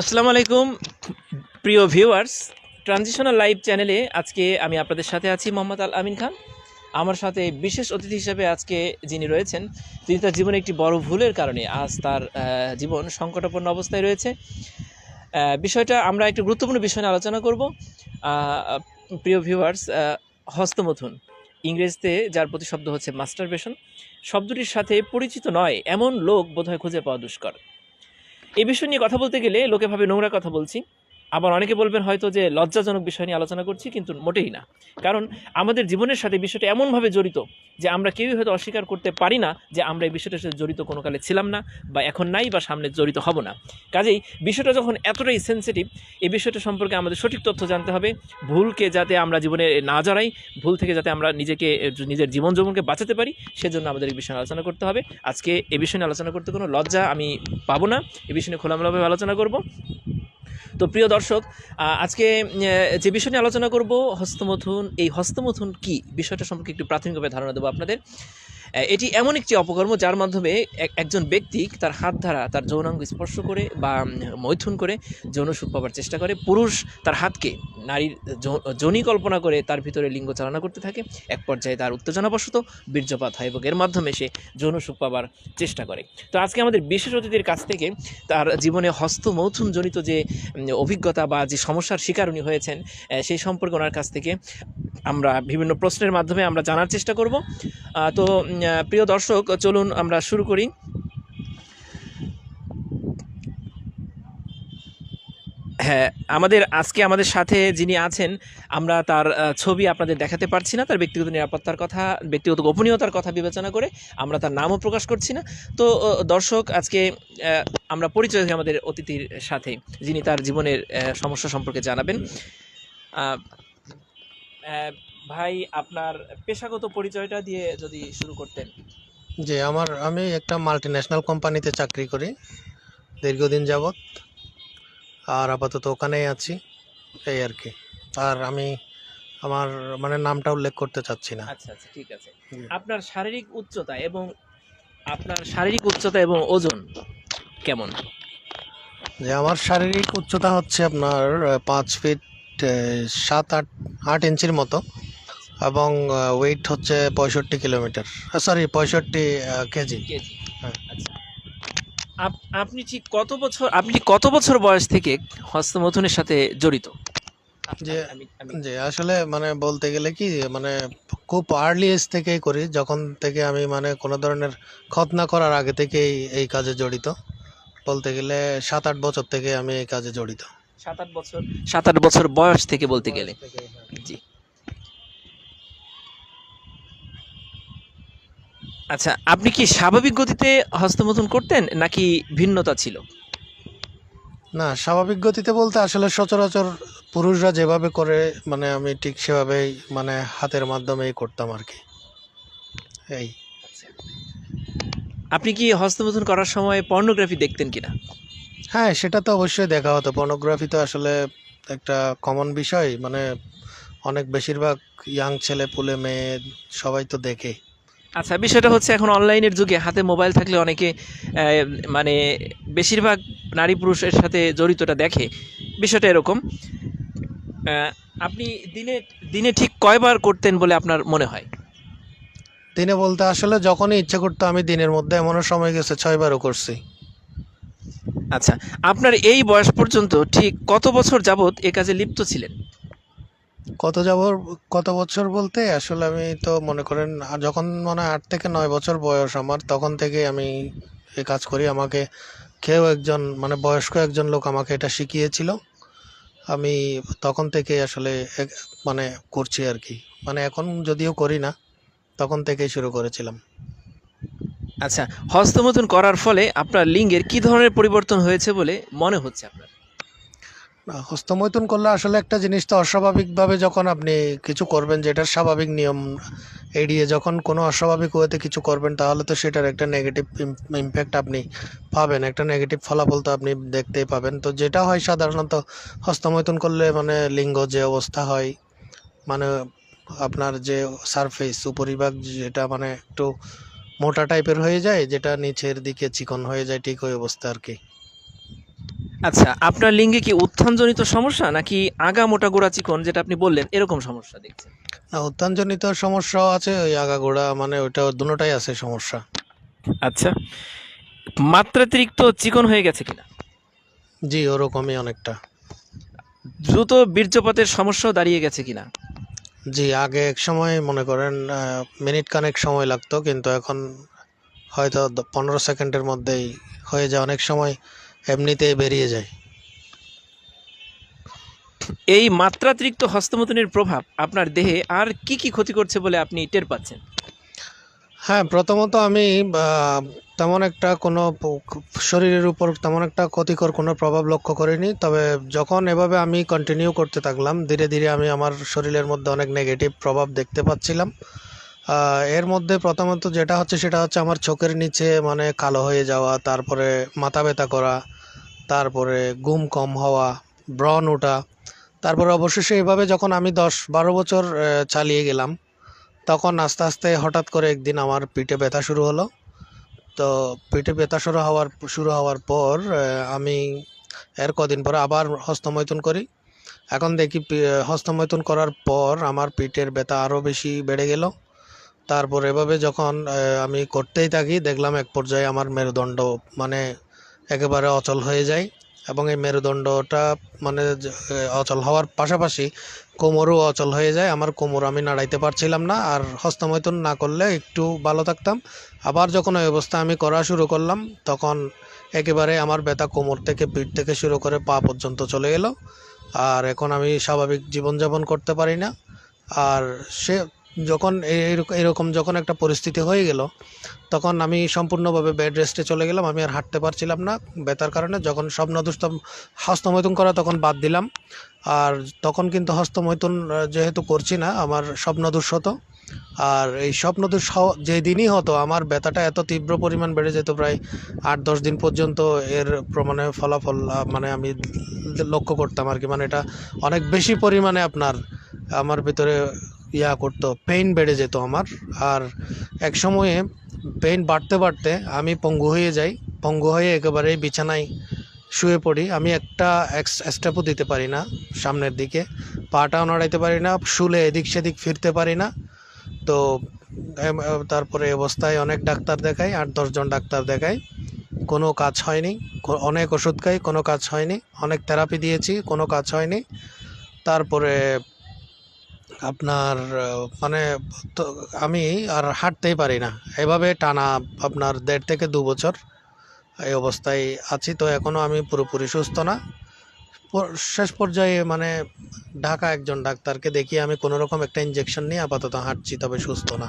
আসসালামু আলাইকুম, প্রিয় ভিউয়ার্স। ট্রানজিশনাল লাইভ চ্যানেলে আজকে আমি আপনাদের সাথে আছি মোহাম্মদ আল আমিন খান। আমার সাথে বিশেষ অতিথি হিসেবে আজকে যিনি রয়েছেন, তিনি তার জীবনে একটি বড় ভুলের কারণে আজ তার জীবন সংকটাপন্ন অবস্থায় রয়েছে। বিষয়টা আমরা একটি গুরুত্বপূর্ণ বিষয় নিয়ে আলোচনা করব। প্রিয় ভিউয়ার্স হস্তমথুন, ইংরেজিতে যার প্রতি শব্দ হচ্ছে মাস্টার মাস্টারবেশন শব্দটির সাথে পরিচিত নয়, এমন লোক বোধহয় খুঁজে পাওয়া দুষ্কর। এই বিষয় নিয়ে কথা বলতে গেলে লোকে ভাবে নোংরা কথা বলছি। আবার অনেকে বলবেন হয়তো যে লজ্জাজনক বিষয় নিয়ে আলোচনা করছি, কিন্তু মোটেই না। কারণ আমাদের জীবনের সাথে বিষয়টা এমনভাবে জড়িত যে আমরা কেউই হয়তো অস্বীকার করতে পারি না যে আমরা এই বিষয়টার সাথে জড়িত কোনো কালে ছিলাম না বা এখন নাই বা সামনে জড়িত হব না। কাজেই বিষয়টা যখন এতটাই সেন্সিটিভ এই বিষয়টা সম্পর্কে আমাদের সঠিক তথ্য জানতে হবে। ভুলকে যাতে আমরা জীবনে না জড়াই, ভুল থেকে যাতে আমরা নিজেকে, নিজের জীবন যৌবনকে বাঁচাতে পারি, সেজন্য আমাদের এই বিষয়ে আলোচনা করতে হবে। আজকে এ বিষয় আলোচনা করতে কোনো লজ্জা আমি পাবো না। এ বিষয়ে খোলামেলাভাবে আলোচনা করব। তো প্রিয় দর্শক আজকে যে বিষয় নিয়ে আলোচনা করব, হস্তমথুন, এই হস্তমথুন কি? বিষয়টা সম্পর্কে একটু প্রাথমিকভাবে ধারণা দেবো আপনাদের। এটি এমন একটি অপকর্ম যার মাধ্যমে এক- একজন ব্যক্তি তার হাত ধারা তার যৌনাঙ্গ স্পর্শ করে বা মৈথুন করে যৌন সুখ পাবার চেষ্টা করে। পুরুষ তার হাতকে নারীর যোনি কল্পনা করে তার ভিতরে লিঙ্গ চালনা করতে থাকে। এক পর্যায়ে তার উত্তেজনাবশত বীর্যপাত হয় এবং এর মাধ্যমে সে যৌন সুখ পাবার চেষ্টা করে। তো আজকে আমাদের বিশেষ অতিথির কাছ থেকে তার জীবনে হস্তমৈথুন জনিত যে অভিজ্ঞতা বা যে সমস্যার শিকার উনি হয়েছেন সেই সম্পর্কে ওনার কাছ থেকে আমরা বিভিন্ন প্রশ্নের মাধ্যমে আমরা জানার চেষ্টা করব। তো প্রিয় দর্শক, চলুন আমরা শুরু করি। হ্যাঁ আমাদের আজকে আমাদের সাথে যিনি আছেন, আমরা তার ছবি আপনাদের দেখাতে পারছি না, তার ব্যক্তিগত নিরাপত্তার কথা, ব্যক্তিগত গোপনীয়তার কথা বিবেচনা করে আমরা তার নামও প্রকাশ করছি না। তো দর্শক, আজকে আমরা পরিচয় আমাদের অতিথির সাথে, যিনি তার জীবনের সমস্যা সম্পর্কে জানাবেন। ভাই, আপনার পেশাগত পরিচয়টা দিয়ে যদি শুরু করতেন। জি, আমার, আমি একটা মাল্টি ন্যাশনাল কোম্পানিতে চাকরি করি, দীর্ঘদিন যাবৎ। আর আপাতত ওখানেই আছি এই আর কি। আর আমি আমার মানে নামটা উল্লেখ করতে চাচ্ছি না। আচ্ছা আচ্ছা ঠিক আছে। আপনার শারীরিক উচ্চতা এবং আপনার শারীরিক উচ্চতা এবং ওজন কেমন? যে আমার শারীরিক উচ্চতা হচ্ছে আপনার পাঁচ ফিট সাত আট আট ইঞ্চির মতো এবং ওয়েট হচ্ছে পঁয়ষট্টি কিলোমিটার সরি পঁয়ষট্টি কেজি। কেজি। হ্যাঁ। আচ্ছা। আপনি ঠিক কত বছর আপনি ঠিক কত বছর বয়স থেকে হস্তমৈথুনের সাথে জড়িত? যে- যে আসলে মানে বলতে গেলে কি মানে খুব আর্লি এজ থেকেই করি যখন থেকে আমি মানে কোনো ধরনের খতনা করার আগে থেকেই এই কাজে জড়িত। বলতে গেলে সাত আট বছর থেকে আমি এই কাজে জড়িত। সাত আট বছর সাত আট বছর বয়স থেকে বলতে গেলে। জি। আচ্ছা আপনি কি স্বাভাবিক গতিতে হস্তমৈথুন করতেন নাকি ভিন্নতা ছিল? না স্বাভাবিক গতিতে বলতে আসলে সচরাচর পুরুষরা যেভাবে করে মানে আমি ঠিক সেভাবেই মানে হাতের মাধ্যমেই করতাম আর কি। এই। আপনি কি হস্তমৈথুন করার সময় পর্নোগ্রাফি দেখতেন কিনা? হ্যাঁ সেটা তো অবশ্যই দেখা হতো। পর্নোগ্রাফি তো আসলে একটা কমন বিষয় মানে অনেক বেশিরভাগ ইয়াং ছেলে পুলে মেয়ে সবাই তো দেখে। আচ্ছা বিষয়টা হচ্ছে এখন অনলাইনের যুগে হাতে মোবাইল থাকলে অনেকে মানে বেশিরভাগ নারী পুরুষের সাথে জড়িতটা দেখে। বিষয়টা এরকম। আপনি দিনে দিনে ঠিক কয়বার করতেন বলে আপনার মনে হয়? দিনে বলতে আসলে যখনই ইচ্ছে করতো আমি দিনের মধ্যে এমনও সময় গেছে ছয়বারও করছি। আচ্ছা আপনার এই বয়স পর্যন্ত ঠিক কত বছর যাবত এ কাজে লিপ্ত ছিলেন? কত যাব কত বছর বলতে? আসলে আমি তো মনে করেন যখন মনে আট থেকে নয় বছর বয়স আমার, তখন থেকে আমি এই কাজ করি। আমাকে কেউ একজন মানে বয়স্ক একজন লোক আমাকে এটা শিখিয়েছিল। আমি তখন থেকে আসলে মানে করছি আর কি। মানে এখন যদিও করি না, তখন থেকেই শুরু করেছিলাম। আচ্ছা হস্তমৈথুন করার ফলে আপনার লিঙ্গের কি ধরনের পরিবর্তন হয়েছে বলে মনে হচ্ছে আপনার? হস্তমৈথুন করলে আসলে একটা জিনিস তো অস্বাভাবিকভাবে যখন আপনি কিছু করবেন, যেটার স্বাভাবিক নিয়ম এড়িয়ে যখন কোনো অস্বাভাবিক ওয়েতে কিছু করবেন, তাহলে তো সেটার একটা নেগেটিভ ইম্প্যাক্ট আপনি পাবেন, একটা নেগেটিভ ফলাফল তো আপনি দেখতেই পাবেন। তো যেটা হয় সাধারণত হস্তমৈথুন করলে মানে লিঙ্গ যে অবস্থা হয় মানে আপনার যে সারফেস উপরিভাগ যেটা মানে একটু মোটা টাইপের হয়ে যায়, যেটা নিচের দিকে চিকন হয়ে যায়, ঠিক ওই অবস্থা আর কি। আচ্ছা আপনার লিঙ্গে কি উত্থানজনিত সমস্যা নাকি আগা মোটা গোড়া চিকন যেটা আপনি বললেন এরকম সমস্যা দেখছেন না উত্থানজনিত সমস্যাও আছে ওই আগাগোড়া মানে ওইটা দুটোটাই আছে সমস্যা। আচ্ছা মাত্রাতিরিক্ত চিকন হয়ে গেছে কিনা? জি ওরকমই অনেকটা। দ্রুত বীর্যপাতের সমস্যাও দাঁড়িয়ে গেছে কিনা? জি আগে এক সময় মনে করেন মিনিট কানেক সময় লাগতো কিন্তু এখন হয়তো পনেরো সেকেন্ডের মধ্যেই হয়ে যায়। অনেক সময় এমনিতেই বেরিয়ে যায়। এই মাত্রাতিরিক্ত হস্তমতনের প্রভাব আপনার দেহে আর কি কি ক্ষতি করছে বলে আপনি টের পাচ্ছেন? হ্যাঁ প্রথমত আমি তেমন একটা কোনো শরীরের উপর তেমন একটা ক্ষতিকর কোনো প্রভাব লক্ষ্য করিনি। তবে যখন এভাবে আমি কন্টিনিউ করতে থাকলাম ধীরে ধীরে আমি আমার শরীরের মধ্যে অনেক নেগেটিভ প্রভাব দেখতে পাচ্ছিলাম। এর মধ্যে প্রথমত যেটা হচ্ছে সেটা হচ্ছে আমার চোখের নিচে মানে কালো হয়ে যাওয়া, তারপরে মাথা ব্যথা করা, তারপরে ঘুম কম হওয়া, ব্রণ ওঠা, তারপরে অবশেষে এভাবে যখন আমি দশ বারো বছর চালিয়ে গেলাম, তখন আস্তে আস্তে হঠাৎ করে একদিন আমার পিঠে ব্যথা শুরু হলো। তো পিঠে ব্যথা শুরু হওয়ার শুরু হওয়ার পর আমি এর কদিন পরে আবার হস্তমৈথুন করি। এখন দেখি হস্তমৈথুন করার পর আমার পিঠের ব্যথা আরও বেশি বেড়ে গেল। তারপর এভাবে যখন আমি করতেই থাকি, দেখলাম এক পর্যায়ে আমার মেরুদণ্ড মানে একেবারে অচল হয়ে যায় এবং এই মেরুদণ্ডটা মানে অচল হওয়ার পাশাপাশি কোমরও অচল হয়ে যায়। আমার কোমর আমি নাড়াইতে পারছিলাম না আর হস্তমৈথুন না করলে একটু ভালো থাকতাম। আবার যখন ওই অবস্থা আমি করা শুরু করলাম, তখন একেবারে আমার ব্যথা কোমর থেকে পিঠ থেকে শুরু করে পা পর্যন্ত চলে গেল আর এখন আমি স্বাভাবিক জীবনযাপন করতে পারি না। আর সে যখন এরকম যখন একটা পরিস্থিতি হয়ে গেল, তখন আমি সম্পূর্ণভাবে বেড রেস্টে চলে গেলাম। আমি আর হাঁটতে পারছিলাম না ব্যথার কারণে। যখন স্বপ্নদুষ্ট হস্তমৈথুন করা তখন বাদ দিলাম। আর তখন কিন্তু হস্তমৈথুন যেহেতু করছি না, আমার স্বপ্নদোষ হতো। আর এই স্বপ্নদোষ যেদিনই হতো, আমার ব্যথাটা এত তীব্র পরিমাণ বেড়ে যেত প্রায় আট, দশ দিন পর্যন্ত এর প্রমাণে ফলাফল মানে আমি লক্ষ্য করতাম আর কি। মানে এটা অনেক বেশি পরিমাণে আপনার, আমার ভিতরে ইয়া করতো পেইন বেড়ে যেত আমার। আর এক সময়ে পেইন বাড়তে বাড়তে আমি পঙ্গু হয়ে যাই। পঙ্গু হয়ে একেবারে বিছানায় শুয়ে পড়ি। আমি একটা স্টেপও দিতে পারি না সামনের দিকে। পাটাও নড়াইতে পারি না, শুলে এদিক সেদিক ফিরতে পারি না। তো তারপরে অবস্থায় অনেক ডাক্তার দেখাই, আট দশজন ডাক্তার দেখাই। কোনো কাজ হয়নি অনেক ওষুধ খাই, কোনো কাজ হয়নি। অনেক থেরাপি দিয়েছি, কোনো কাজ হয়নি। তারপরে আপনার মানে আমি আর হাঁটতেই পারি না। এভাবে টানা আপনার দেড় থেকে দু বছর এই অবস্থায় আছি। তো এখনও আমি পুরোপুরি সুস্থ না। শেষ পর্যায়ে মানে ঢাকা একজন ডাক্তারকে দেখিয়ে আমি কোনো রকম একটা ইঞ্জেকশন নিয়ে আপাতত হাঁটছি তবে সুস্থ না।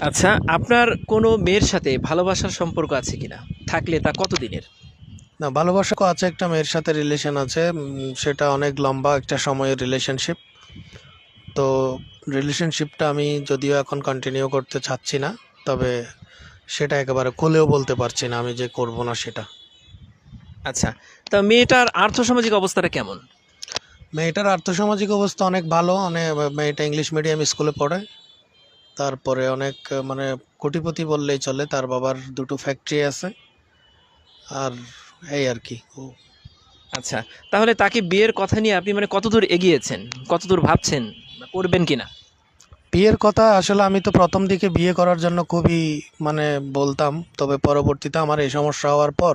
আচ্ছা আপনার কোনো মেয়ের সাথে ভালোবাসার সম্পর্ক আছে কিনা? থাকলে তা কতদিনের? না ভালোবাসা আছে একটা মেয়ের সাথে রিলেশন আছে। সেটা অনেক লম্বা একটা সময়ের রিলেশনশিপ তো রিলেশনশিপটা আমি যদিও এখন কন্টিনিউ করতে চাচ্ছি না তবে সেটা একেবারে খুলেও বলতে পারছি না আমি যে করব না সেটা। আচ্ছা তা মেয়েটার আর্থসামাজিক অবস্থাটা কেমন? মেয়েটার আর্থসামাজিক অবস্থা অনেক ভালো অনেক মেয়েটা ইংলিশ মিডিয়াম স্কুলে পড়ে। তারপরে অনেক মানে কোটিপতি বললেই চলে তার বাবার দুটো ফ্যাক্টরি আছে। আর এই আর কি ও আচ্ছা তাহলে তাকে বিয়ের কথা নিয়ে আপনি মানে কতদূর এগিয়েছেন? কতদূর ভাবছেন? করবেন কি না বিয়ের কথা আসলে আমি তো প্রথম দিকে বিয়ে করার জন্য খুবই মানে বলতাম, তবে পরবর্তীতে আমার এই সমস্যা হওয়ার পর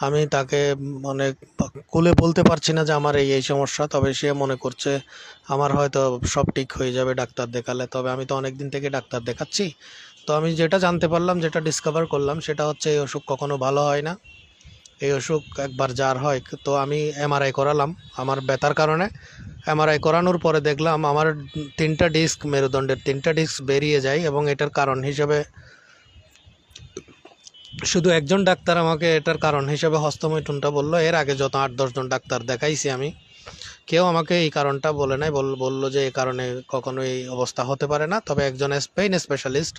আমি তাকে মানে কুলে বলতে পারছি না যে আমার এই এই সমস্যা, তবে সে মনে করছে আমার হয়তো সব ঠিক হয়ে যাবে ডাক্তার দেখালে। তবে আমি তো অনেক দিন থেকে ডাক্তার দেখাচ্ছি। তো আমি যেটা জানতে পারলাম, যেটা ডিসকভার করলাম, সেটা হচ্ছে এই অসুখ কখনো ভালো হয় না। এই অসুখ একবার যার হয়, তো আমি এমআরআই করালাম। আমার ব্যথার কারণে এমআরআই করানোর পরে দেখলাম আমার তিনটা ডিস্ক মেরুদণ্ডের তিনটা ডিস্ক বেরিয়ে যায় এবং এটার কারণ হিসেবে শুধু একজন ডাক্তার আমাকে এটার কারণ হিসেবে হস্তমৈথুনটা বলল। এর আগে যত আট দশজন ডাক্তার দেখাইছি আমি। কেউ আমাকে এই কারণটা বলে নাই, বল, বলল যে এই কারণে কখনো এই অবস্থা হতে পারে না। তবে একজন পেইন স্পেশালিস্ট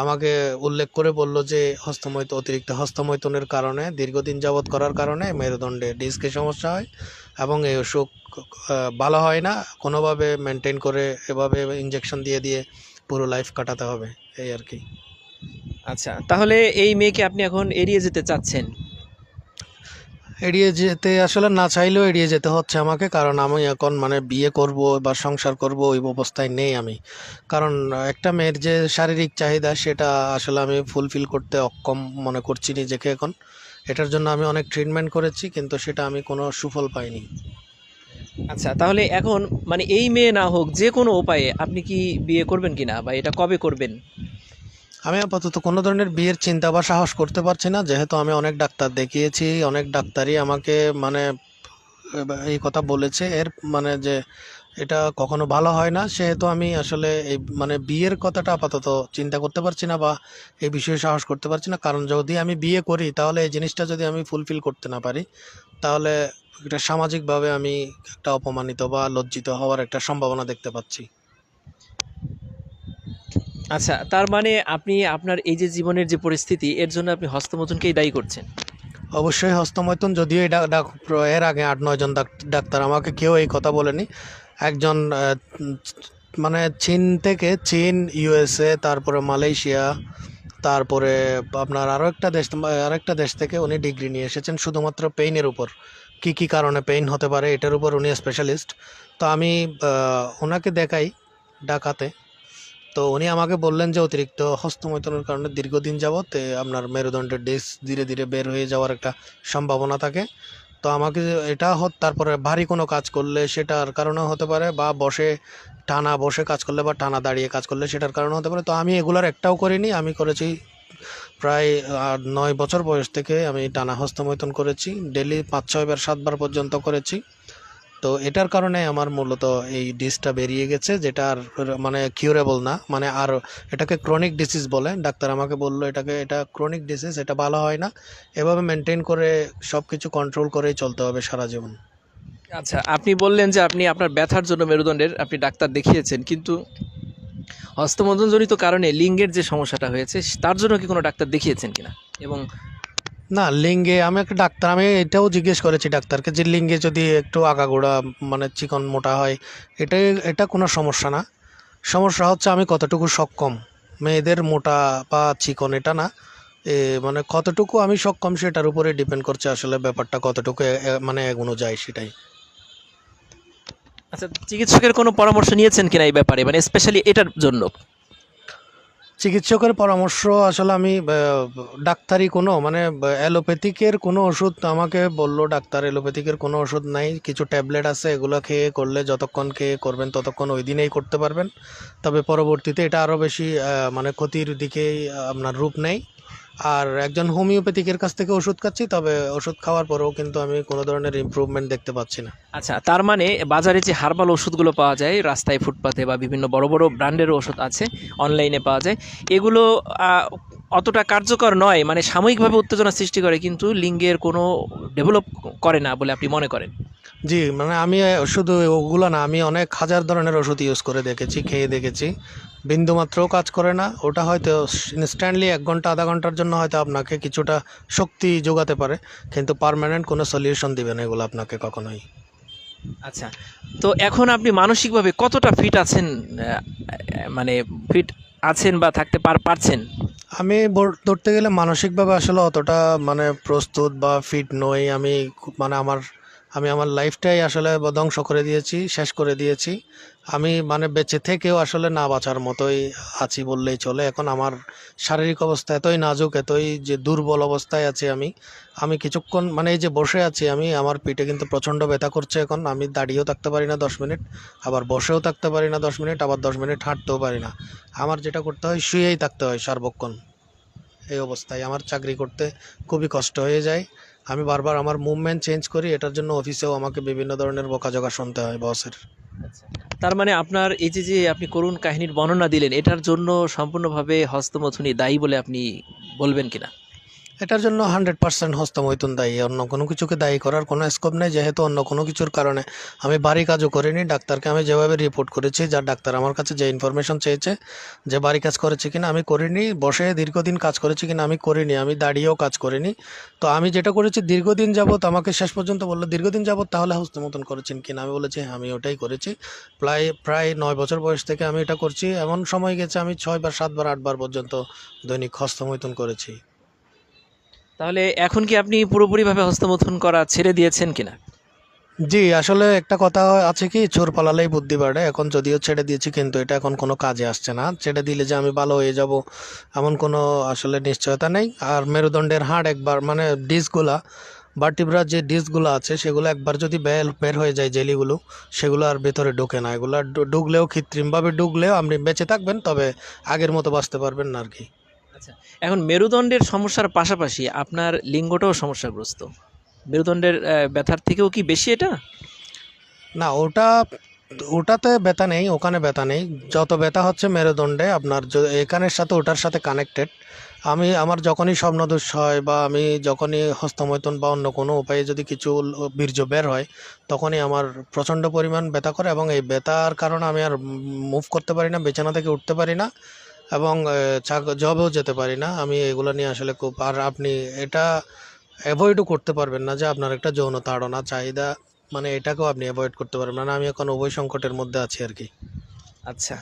আমাকে উল্লেখ করে বলল যে হস্তমৈথ অতিরিক্ত হস্তমৈথুনের কারণে, দীর্ঘদিন যাবৎ করার কারণে মেরুদণ্ডে ডিস্কের সমস্যা হয় এবং এই অসুখ ভালো হয় না। কোনোভাবে মেনটেন করে এভাবে ইঞ্জেকশন দিয়ে দিয়ে পুরো লাইফ কাটাতে হবে, এই আর কি। আচ্ছা তাহলে এই মেয়েকে আপনি এখন এড়িয়ে যেতে চাচ্ছেন? এড়িয়ে যেতে, আসলে না চাইলেও এড়িয়ে যেতে হচ্ছে আমাকে, কারণ আমি এখন মানে বিয়ে করব, বা সংসার করব, ওই অবস্থায় নেই আমি। কারণ একটা মেয়ের যে শারীরিক চাহিদা, সেটা আসলে আমি ফুলফিল করতে অক্ষম মনে করছি নিজেকে এখন। এটার জন্য আমি অনেক ট্রিটমেন্ট করেছি, কিন্তু সেটা আমি কোনো সুফল পাইনি। আচ্ছা তাহলে এখন মানে এই মেয়ে না হোক, যে কোনো উপায়ে আপনি কি বিয়ে করবেন কিনা, বা এটা কবে করবেন? আমি আপাতত কোনো ধরনের বিয়ের চিন্তা বা সাহস করতে পারছি না। যেহেতু আমি অনেক ডাক্তার দেখিয়েছি, অনেক ডাক্তারই আমাকে মানে এই কথা বলেছে। এর মানে যে এটা কখনো ভালো হয় না। সেহেতু আমি আসলে এই মানে বিয়ের কথাটা আপাতত চিন্তা করতে পারছি না বা এই বিষয়ে সাহস করতে পারছি না। কারণ যদি আমি বিয়ে করি, তাহলে এই জিনিসটা যদি আমি ফুলফিল করতে না পারি, তাহলে এটা সামাজিকভাবে আমি একটা অপমানিত বা লজ্জিত হওয়ার একটা সম্ভাবনা দেখতে পাচ্ছি। আচ্ছা তার মানে আপনি আপনার এই যে জীবনের যে পরিস্থিতি, এর জন্য আপনি হস্তমোচনকেই দায়ী করছেন? অবশ্যই হস্তমৈথুন, যদিও এই এর আগে আট নয়জন ডাক্তার, আমাকে কেউ এই কথা বলেনি। একজন মানে চীন থেকে, চীন ইউএসএ তারপরে মালয়েশিয়া, তারপরে আপনার আরও একটা দেশ আরেকটা দেশ থেকে উনি ডিগ্রি নিয়ে এসেছেন, শুধুমাত্র পেইনের উপর। কি কি কারণে পেইন হতে পারে, এটার উপর উনি স্পেশালিস্ট তো আমি ওনাকে দেখাই ডাকাতে তো উনি আমাকে বললেন যে অতিরিক্ত হস্তমৈথুনের কারণে দীর্ঘদিন যাবত এ, আপনার মেরুদণ্ডের ডিস্ক ধীরে ধীরে বের হয়ে যাওয়ার একটা সম্ভাবনা থাকে। তো আমাকে এটা তারপরে ভারী কোনো কাজ করলে সেটার কারণেও হতে পারে বা বসে টানা বসে কাজ করলে বা টানা দাঁড়িয়ে কাজ করলে সেটার কারণে হতে পারে। তো আমি এগুলার একটাও করিনি আমি করেছি প্রায় নয় বছর বয়স থেকে আমি টানা হস্তমৈথুন করেছি। ডেলি পাঁচ ছয়বার সাতবার পর্যন্ত করেছি। তো এটার কারণে আমার মূলত এই ডিসটা বেরিয়ে গেছে, যেটা আর মানে কিউরেবল না মানে আর এটাকে ক্রনিক ডিসিজ বলে। ডাক্তার আমাকে বলল, এটাকে, এটা ক্রনিক ডিসিজ এটা ভালো হয় না। এভাবে মেনটেন করে সব কিছু কন্ট্রোল করেই চলতে হবে সারা জীবন। আচ্ছা আপনি বললেন যে আপনি আপনার ব্যথার জন্য মেরুদণ্ডের আপনি ডাক্তার দেখিয়েছেন, কিন্তু হস্তমোচনজনিত কারণে লিঙ্গের যে সমস্যাটা হয়েছে, তার জন্য কি কোনো ডাক্তার দেখিয়েছেন কিনা? এবং না, লিঙ্গে আমি একটা ডাক্তার, আমি এটাও জিজ্ঞেস করেছি ডাক্তারকে যে লিঙ্গে যদি একটু আগাগোড়া মানে চিকন মোটা হয়, এটাই, এটা কোনো সমস্যা না। সমস্যা হচ্ছে আমি কতটুকু সক্ষম? মেয়েদের মোটা বা চিকন এটা না। এ মানে কতটুকু আমি সক্ষম সেটার উপরে ডিপেন্ড করছে আসলে ব্যাপারটা কতটুকু মানে এগোনো যায় সেটাই। আচ্ছা চিকিৎসকের কোনো পরামর্শ নিয়েছেন কিনা এই ব্যাপারে? মানে স্পেশালি এটার জন্য। চিকিৎসকের পরামর্শ, আসলে আমি ডাক্তারি কোনো মানে অ্যালোপ্যাথিকের কোনো ওষুধ আমাকে বলল, ডাক্তার, অ্যালোপ্যাথিকের কোনো ওষুধ নাই, কিছু ট্যাবলেট আছে, এগুলো খেয়ে করলে যতক্ষণ খেয়ে করবেন, ততক্ষণ ওই দিনেই করতে পারবেন। তবে পরবর্তীতে এটা আরও বেশি মানে ক্ষতির দিকেই আপনার রূপ নেই আর একজন হোমিওপ্যাথিকের কাছ থেকে ওষুধ খাচ্ছি তবে ওষুধ খাওয়ার পরেও কিন্তু আমি কোনো ধরনের ইমপ্রুভমেন্ট দেখতে পাচ্ছি না। আচ্ছা তার মানে বাজারে যে হার্বাল ওষুধগুলো পাওয়া যায় রাস্তায় ফুটপাতে বা বিভিন্ন বড় বড় ব্র্যান্ডের ওষুধ আছে অনলাইনে পাওয়া যায় এগুলো অতটা কার্যকর নয় মানে সাময়িকভাবে উত্তেজনা সৃষ্টি করে কিন্তু লিঙ্গের কোনো ডেভেলপ করে না বলে আপনি মনে করেন? জি মানে আমি শুধু ওগুলো না আমি অনেক হাজার ধরনের ওষুধ ইউজ করে দেখেছি খেয়ে দেখেছি। বিন্দুমাত্রও কাজ করে না। ওটা হয়তো ইনস্ট্যান্টলি এক ঘণ্টা আধা ঘণ্টার জন্য হয়তো আপনাকে কিছুটা শক্তি যোগাতে পারে কিন্তু পারমানেন্ট কোনো সলিউশন দিবে না এগুলো আপনাকে কখনোই। আচ্ছা তো এখন আপনি মানসিকভাবে কতটা ফিট আছেন মানে ফিট আছেন বা থাকতে পার পারছেন? আমি ধরতে গেলে মানসিকভাবে আসলে অতটা মানে প্রস্তুত বা ফিট নই। আমি খুব- মানে আমার আমি আমার লাইফটাই আসলে ধ্বংস করে দিয়েছি, শেষ করে দিয়েছি। আমি মানে বেঁচে থেকেও আসলে না বাঁচার মতোই আছি বললেই চলে। এখন আমার শারীরিক অবস্থা এতই নাজুক, এতই যে দুর্বল অবস্থায় আছি আমি আমি কিছুক্ষণ মানে এই যে বসে আছি আমি, আমার পিঠে কিন্তু প্রচণ্ড ব্যথা করছে এখন। আমি দাঁড়িয়েও থাকতে পারি না দশ মিনিট, আবার বসেও থাকতে পারি না দশ মিনিট, আবার দশ মিনিট হাঁটতেও পারি না। আমার যেটা করতে হয়, শুয়েই থাকতে হয় সার্বক্ষণ। এই অবস্থায় আমার চাকরি করতে খুবই কষ্ট হয়ে যায়। আমি বারবার আমার মুভমেন্ট চেঞ্জ করি, এটার জন্য অফিসেও আমাকে বিভিন্ন ধরনের বকাঝকা শুনতে হয় বসের তার মানে আপনার এই যে যে আপনি করুণ কাহিনীর বর্ণনা দিলেন, এটার জন্য সম্পূর্ণভাবে হস্তমথুনি দায়ী বলে আপনি বলবেন কিনা? এটার জন্য হান্ড্রেড পার্সেন্ট হস্তমৈথুন দায়ী। অন্য কোনো কিছুকে দায়ী করার কোনো স্কোপ নেই, যেহেতু অন্য কোনো কিছুর কারণে আমি বাড়ি কাজও করিনি। ডাক্তারকে আমি যেভাবে রিপোর্ট করেছি যার ডাক্তার আমার কাছে যে ইনফরমেশন চেয়েছে, যে বাড়ি কাজ করেছি কিনা আমি করিনি, বসে দীর্ঘদিন কাজ করেছি কিনা আমি করিনি, আমি দাঁড়িয়েও কাজ করিনি। তো আমি যেটা করেছি, দীর্ঘদিন যাবত আমাকে শেষ পর্যন্ত বলল, দীর্ঘদিন যাবত তাহলে হস্তমৈথুন করেছেন কিনা? আমি বলেছি হ্যাঁ আমি ওটাই করেছি। প্রায় প্রায় নয় বছর বয়স থেকে আমি এটা করছি। এমন সময় গেছে, আমি ছয়বার, সাতবার, আটবার পর্যন্ত দৈনিক হস্তমৈথুন করেছি। তাহলে এখন কি আপনি পুরোপুরিভাবে হস্তমৈথুন করা ছেড়ে দিয়েছেন কিনা? জি, আসলে একটা কথা আছে কি, চোর পালালেই বুদ্ধি বাড়ে। এখন যদিও ছেড়ে দিয়েছি, কিন্তু এটা এখন কোনো কাজে আসছে না। ছেড়ে দিলে যে আমি ভালো হয়ে যাব, এমন কোনো আসলে নিশ্চয়তা নেই। আর মেরুদণ্ডের হাড় একবার মানে ডিসগুলা ভার্টিব্রার যে ডিসগুলো আছে, সেগুলো একবার যদি বের বের হয়ে যায় জেলিগুলো, সেগুলো আর ভেতরে ঢোকে না। এগুলো ডু- ঢুকলেও কৃত্রিমভাবে ঢুকলেও আপনি বেঁচে থাকবেন, তবে আগের মতো বাঁচতে পারবেন না আর কি। আচ্ছা এখন মেরুদণ্ডের সমস্যার পাশাপাশি আপনার লিঙ্গটাও সমস্যাগ্রস্ত। মেরুদণ্ডের ব্যথার থেকেও কি বেশি এটা? না, ওটা, ওটাতে ব্যথা নেই, ওখানে ব্যথা নেই। যত ব্যথা হচ্ছে মেরুদণ্ডে, আপনার এখানের সাথে ওটার সাথে কানেক্টেড আমি, আমার যখনই স্বপ্নদোষ হয় বা আমি যখনই হস্তমৈথুন বা অন্য কোনো উপায়ে যদি কিছু বীর্য বের হয়, তখনই আমার প্রচণ্ড পরিমাণ ব্যথা করে এবং এই ব্যথার কারণে আমি আর মুভ করতে পারি না, বিছানা থেকে উঠতে পারি না। এবং জবেও যেতে পারি না। আমি এগুলো নিয়ে আসলে খুব, আর আপনি এটা অ্যাভয়েডও করতে পারবেন না যে আপনার একটা যৌন তাড়না, চাহিদা মানে এটাকেও আপনি অ্যাভয়েড করতে পারবেন না, আমি এখন উভয় সংকটের মধ্যে আছি আর কি। আচ্ছা।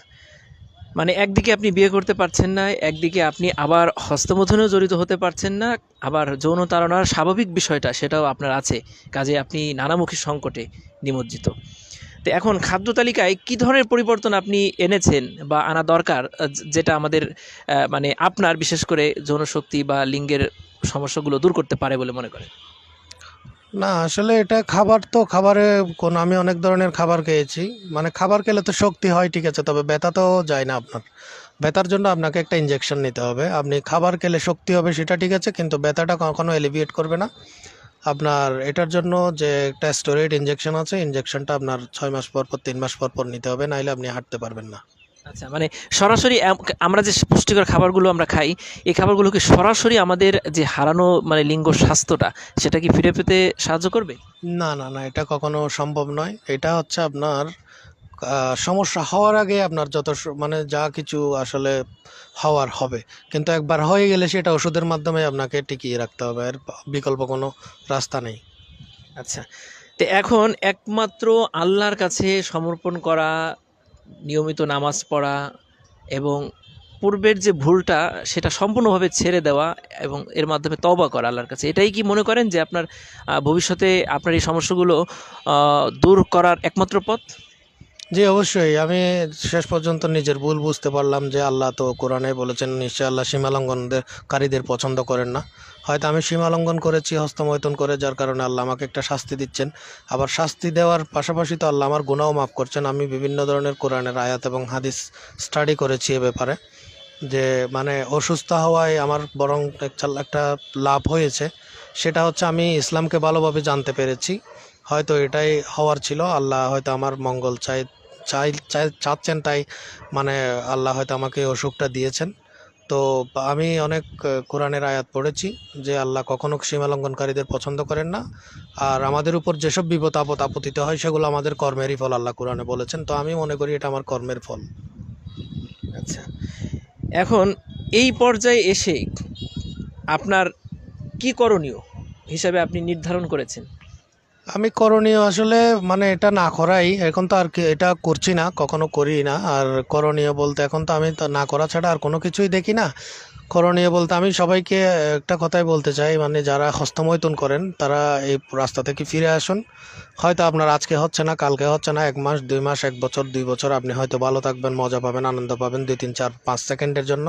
মানে একদিকে আপনি বিয়ে করতে পারছেন না, একদিকে আপনি আবার হস্তমৈথুনেও জড়িত হতে পারছেন না, আবার যৌন তাড়নার স্বাভাবিক বিষয়টা সেটাও আপনার আছে। কাজে আপনি নানামুখী সংকটে নিমজ্জিত। তো এখন খাদ্য তালিকায় কী ধরনের পরিবর্তন আপনি এনেছেন বা আনা দরকার যেটা আমাদের মানে আপনার বিশেষ করে যৌনশক্তি বা লিঙ্গের সমস্যাগুলো দূর করতে পারে বলে মনে করেন? না, আসলে এটা খাবার তো খাবারে কোন, আমি অনেক ধরনের খাবার খেয়েছি। মানে খাবার খেলে তো শক্তি হয়, ঠিক আছে, তবে ব্যথা তো যায় না আপনার। ব্যথার জন্য আপনাকে একটা ইঞ্জেকশন নিতে হবে। আপনি খাবার খেলে শক্তি হবে সেটা ঠিক আছে, কিন্তু ব্যথাটা কখনো এলিভিয়েট করবে না। আপনার এটার জন্য যে একটা স্টোরেড ইঞ্জেকশন আছে ইঞ্জেকশনটা আপনার ছয় মাস পর পর তিন মাস পর পর নিতে হবে নাহলে আপনি হাঁটতে পারবেন না। আচ্ছা মানে সরাসরি আমরা যে পুষ্টিকর খাবারগুলো আমরা খাই এই খাবারগুলোকে সরাসরি আমাদের যে হারানো মানে লিঙ্গ স্বাস্থ্যটা সেটা কি ফিরে পেতে সাহায্য করবে? না না না এটা কখনো সম্ভব নয়। এটা হচ্ছে আপনার সমস্যা হওয়ার আগে আপনার যত মানে যা কিছু আসলে হওয়ার হবে। কিন্তু একবার হয়ে গেলে সেটা ওষুধের মাধ্যমে আপনাকে টিকিয়ে রাখতে হবে। এর বিকল্প কোনো রাস্তা নেই। আচ্ছা। তো এখন একমাত্র আল্লাহর কাছে সমর্পণ করা, নিয়মিত নামাজ পড়া এবং পূর্বের যে ভুলটা, সেটা সম্পূর্ণভাবে ছেড়ে দেওয়া এবং এর মাধ্যমে তবা করা আল্লাহর কাছে। এটাই কি মনে করেন যে আপনার ভবিষ্যতে আপনার এই সমস্যাগুলো দূর করার একমাত্র পথ? জি, অবশ্যই। আমি শেষ পর্যন্ত নিজের ভুল বুঝতে পারলাম যে আল্লাহ তো কোরআনে বলেছেন নিশ্চয় আল্লাহ সীমালঙ্ঘনদের কারীদের পছন্দ করেন না। হয়তো আমি সীমালঙ্ঘন করেছি, হস্তমৈথুন করে, যার কারণে আল্লাহ আমাকে একটা শাস্তি দিচ্ছেন। আবার শাস্তি দেওয়ার পাশাপাশি তো আল্লাহ আমার গুণাও মাফ করছেন। আমি বিভিন্ন ধরনের কোরআনের আয়াত এবং হাদিস স্টাডি করেছি এ ব্যাপারে। যে মানে অসুস্থ হওয়ায় আমার বরং একটা লাভ হয়েছে। সেটা হচ্ছে আমি ইসলামকে ভালোভাবে জানতে পেরেছি। হয়তো এটাই হওয়ার ছিল। আল্লাহ হয়তো আমার মঙ্গল চাই চাই, চাই- চাচ্ছেন তাই। মানে আল্লাহ হয়তো আমাকে অসুখটা দিয়েছেন। তো আমি অনেক কোরআনের আয়াত পড়েছি যে আল্লাহ কখনো সীমালঙ্ঘনকারীদের পছন্দ করেন না। আর আমাদের উপর যেসব বিপদ আপদ আপতিত হয়, সেগুলো আমাদের কর্মেরই ফল আল্লাহ কোরআনে বলেছেন। তো আমি মনে করি এটা আমার কর্মের ফল। আচ্ছা। এখন এই পর্যায়ে এসে আপনার কি করণীয় হিসাবে আপনি নির্ধারণ করেছেন? আমি করণীয় আসলে মানে এটা না করাই, এখন তো আর এটা করছি না, কখনো করি না। আর করণীয় বলতে এখন তো আমি তো না করা ছাড়া আর কোনো কিছুই দেখি না। করণীয় বলতে আমি সবাইকে একটা কথাই বলতে চাই মানে যারা হস্তমৈথুন করেন, তারা এই রাস্তা থেকে ফিরে আসুন। হয়তো আপনার আজকে হচ্ছে না, কালকে হচ্ছে না, এক মাস, দুই মাস, এক বছর, দুই বছর আপনি হয়তো ভালো থাকবেন, মজা পাবেন, আনন্দ পাবেন, দুই তিন, চার, পাঁচ সেকেন্ডের জন্য।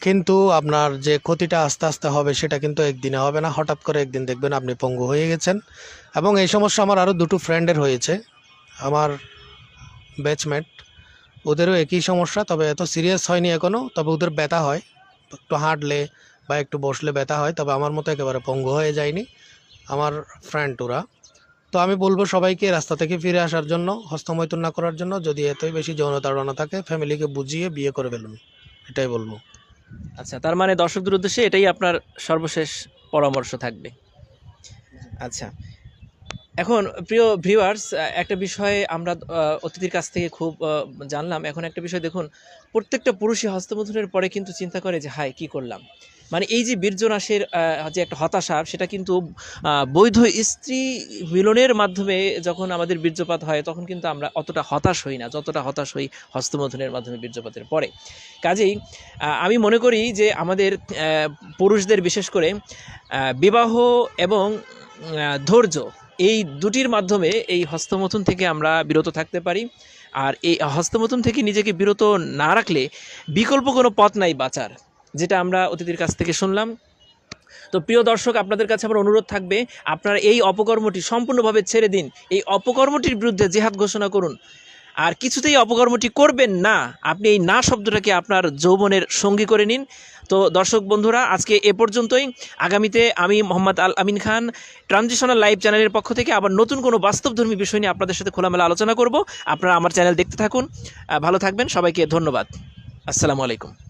কিন্তু আপনার যে ক্ষতিটা আস্তে আস্তে হবে সেটা কিন্তু একদিনে হবে না। হঠাৎ করে একদিন দেখবেন আপনি পঙ্গু হয়ে গেছেন। এবং এই সমস্যা আমার আরও দুটো ফ্রেন্ডের হয়েছে। আমার ব্যাচমেট ওদেরও একই সমস্যা, তবে এত সিরিয়াস হয়নি এখনও তবে ওদের ব্যথা হয়। একটু হাঁটলে বা একটু বসলে ব্যথা হয়, তবে আমার মতো একেবারে পঙ্গু হয়ে যায়নি আমার ফ্রেন্ড ওরা। তো আমি বলব সবাইকে রাস্তা থেকে ফিরে আসার জন্য, হস্তমৈথুন না করার জন্য, যদি এতই বেশি যৌন তাড়না থাকে ফ্যামিলিকে বুঝিয়ে বিয়ে করে ফেলুন। এটাই বলব। আচ্ছা তার মানে দর্শকদের উদ্দেশ্যে এটাই আপনার সর্বশেষ পরামর্শ থাকবে। আচ্ছা। এখন প্রিয় ভিউয়ার্স একটা বিষয়ে আমরা অতিথির কাছ থেকে খুব জানলাম। এখন একটা বিষয় দেখুন প্রত্যেকটা পুরুষই হস্তমৈথুনের পরে কিন্তু চিন্তা করে যে হায় কি করলাম? মানে এই যে বীর্যনাশের যে একটা হতাশা, সেটা কিন্তু বৈধ স্ত্রী মিলনের মাধ্যমে যখন আমাদের বীর্যপাত হয়, তখন কিন্তু আমরা অতটা হতাশ হই না, যতটা হতাশ হই হস্তমথনের মাধ্যমে বীর্যপাতের পরে। কাজেই আমি মনে করি যে আমাদের পুরুষদের বিশেষ করে বিবাহ এবং ধৈর্য, এই দুটির মাধ্যমে এই হস্তমথন থেকে আমরা বিরত থাকতে পারি। আর এই হস্তমথন থেকে নিজেকে বিরত না রাখলে বিকল্প কোনো পথ নাই বাঁচার। যেটা আমরা অতিথির কাছ থেকে শুনলাম। তো প্রিয় দর্শক, আপনাদের কাছে আমার অনুরোধ থাকবে, আপনারা এই অপকর্মটি সম্পূর্ণভাবে ছেড়ে দিন। এই অপকর্মটির বিরুদ্ধে জেহাদ ঘোষণা করুন। আর কিছুতেই অপকর্মটি করবেন না, আপনি এই না শব্দটাকে আপনার যৌবনের সঙ্গী করে নিন। তো দর্শক বন্ধুরা, আজকে এ পর্যন্তই। আগামীতে আমি মোহাম্মদ আল আমিন খান, ট্রানজিশনাল লাইভ চ্যানেলের পক্ষ থেকে আবার নতুন কোনো বাস্তবধর্মী বিষয় নিয়ে আপনাদের সাথে খোলামেলা আলোচনা করব। আপনারা আমার চ্যানেল দেখতে থাকুন। ভালো থাকবেন, সবাইকে ধন্যবাদ। আসসালামু আলাইকুম।